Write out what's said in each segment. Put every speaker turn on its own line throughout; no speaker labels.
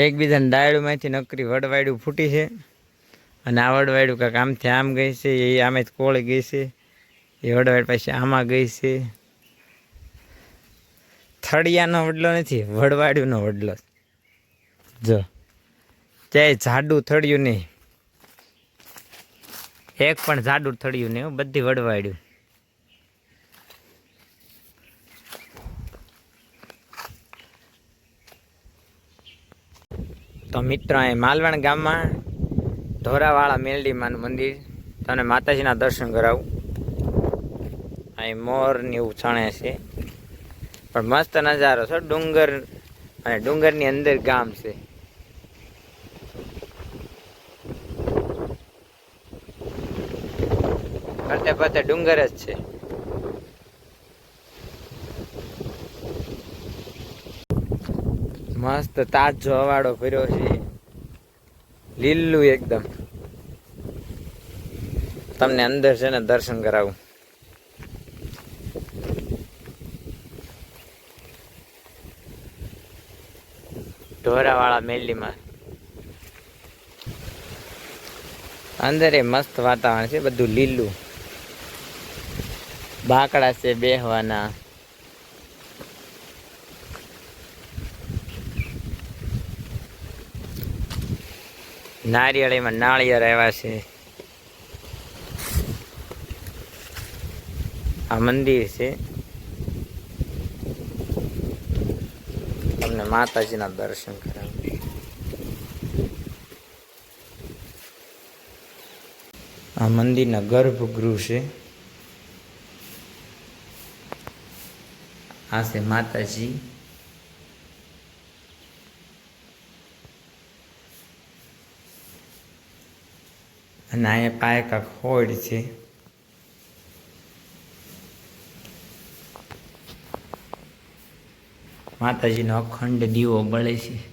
એકબીજાને ડાયડુંમાંથી નકરી વડવાયડું ફૂટી છે. અને આ વડવાયડું કાંઈક આમથી આમ ગઈ છે, એ આમે કોળી ગઈ છે. એ વડવાયડ પાસે આમાં ગઈ છે. થળિયાનો વડલો નથી વડવાડ્યુંનો વડલો. જો, ક્યાંય જાડું થળિયું નહીં. એક પણ જાડું થળિયું નહીં બધી વડવાડ્યું તો મિત્રો, અહીં માલવણ ગામમાં ધોરાવાળા મેલડીમાનું મંદિર. તમને માતાજીના દર્શન કરાવું. અહીં મોરની ઉછાણે છે. પણ મસ્ત નજારો છે ડુંગર અને ડુંગરની અંદર ગામ છે. ફરતે ફરતે ડુંગર જ છે. મસ્ત તાજો હવાડો ફર્યો છે. લીલું એકદમ. તમને અંદર છે ને દર્શન કરાવું. ઢોરાવાળા મેલીમાં. અંદર એ મસ્ત વાતાવરણ છે, બધું લીલું. બાકડા છે બેહવાના. નારિયેળીમાં નાળિયેર આવ્યા છે. આ મંદિર છે. તમને માતાજીના દર્શન કરાવું આ મંદિરના ગર્ભગૃહ છે. આ છે માતાજી. અને અહીંયા પાયે કાંક હોડ છે. માતાજીનો અખંડ દીવો બળે છે.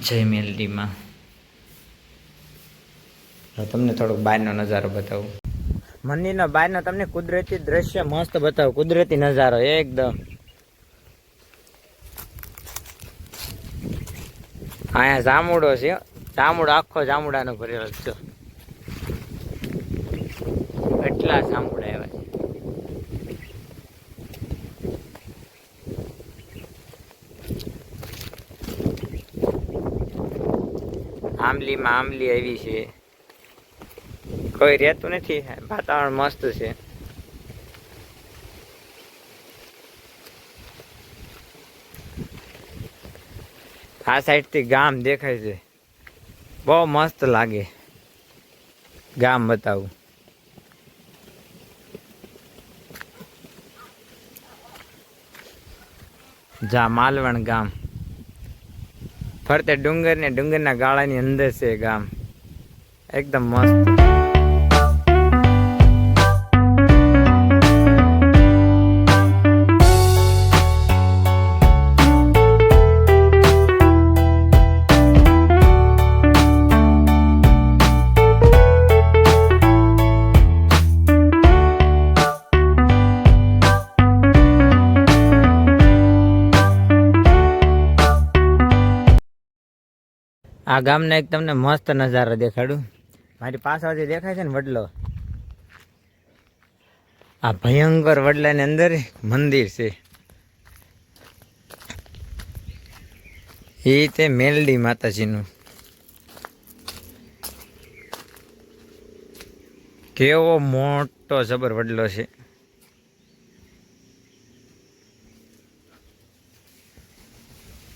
જય મેલડીમાં. તમને થોડોક બહારનો નજારો બતાવું. મંદિરનો બહારનો તમને કુદરતી દ્રશ્ય મસ્ત બતાવું. કુદરતી નજારો, એકદમ. અહીંયા જામુડો છે. જામુડો, આખો જામુડાનો ભરેલો છે. એટલા જામુડા એવા આંબલીમાં આંબલી આવી છે. કોઈ રહેતું નથી. વાતાવરણ મસ્ત છે. આ સાઈડથી ગામ દેખાય છે. બહુ મસ્ત લાગે. ગામ બતાવું. જા માલવણ ગામ. ફરતે ડુંગર ને ડુંગરના ગાળાની અંદર છે ગામ. એકદમ મસ્ત. આ ગામના એક તમને મસ્ત નજારો દેખાડું. મારી પાછળથી દેખાય છે ને વડલો. આ ભયંકર વડલાની અંદર મંદિર છે. એ તે મેલડી માતાજીનું. કેવો મોટો જબર વડલો છે.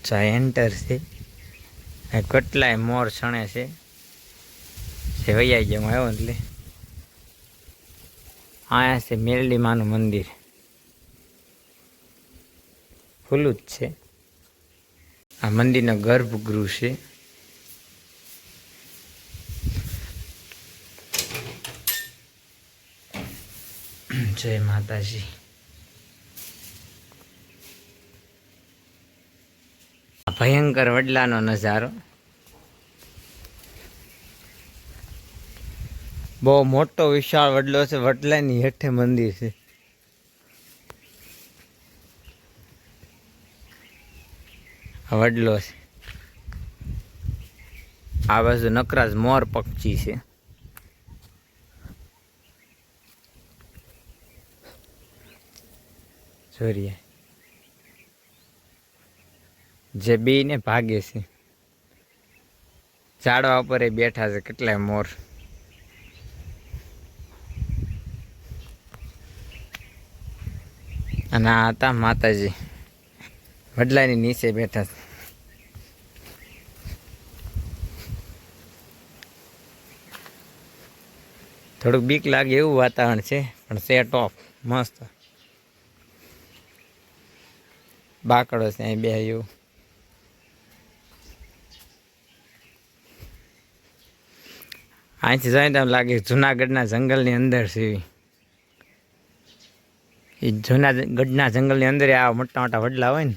જાયન્ટર છે. કેટલાય મોર છણે છે. વૈયા ગયા આવ્યો એટલે. અહીંયા છે મેરડી માનું મંદિર. ખુલ્લું જ છે. આ મંદિરનો ગર્ભગૃહ છે. જય માતાજી. ભયંકર વડલાનો નજારો. બહુ મોટો વિશાળ વડલો છે, વડલાની હેઠે મંદિર છે. વડલો છે. આ બાજુ નકરાજ મોર પક્ષી છે. જોઈએ જે બીને ભાગે છે. ઝાડવા ઉપર એ બેઠા છે કેટલાય મોર. અને આ હતા માતાજી. વડલાની નીચે બેઠા છે. થોડુંક બીક લાગે એવું વાતાવરણ છે, પણ છે ટોપ મસ્ત. બાકડો છે અહીં બે એવું અહીંથી જાય તો લાગે જુનાગઢના જંગલની અંદર છે. એ જુનાગઢના જંગલની અંદર આ મોટા મોટા વડલા હોય ને.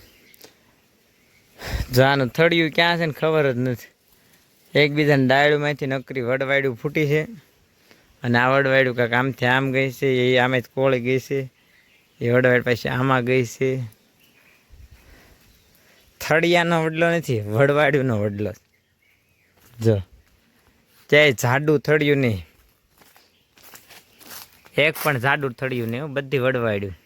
જવાનું થળિયું ક્યાં છે ને ખબર જ નથી. એકબીજાને ડાયડુંમાંથી નકરી વડવાયડું ફૂટી છે. અને આ વડવાયડું કાંઈક આમથી આમ ગઈ છે, એ આમે કોળી ગઈ છે. એ વડવાડ પાસે આમાં ગઈ છે. થળિયાનો વડલો નથી વડવાડ્યુંનો વડલો. જો. ક્યાંય જાડું થળ્યું નહીં એક પણ જાડું થળ્યું નહીં બધી વડવાડ્યું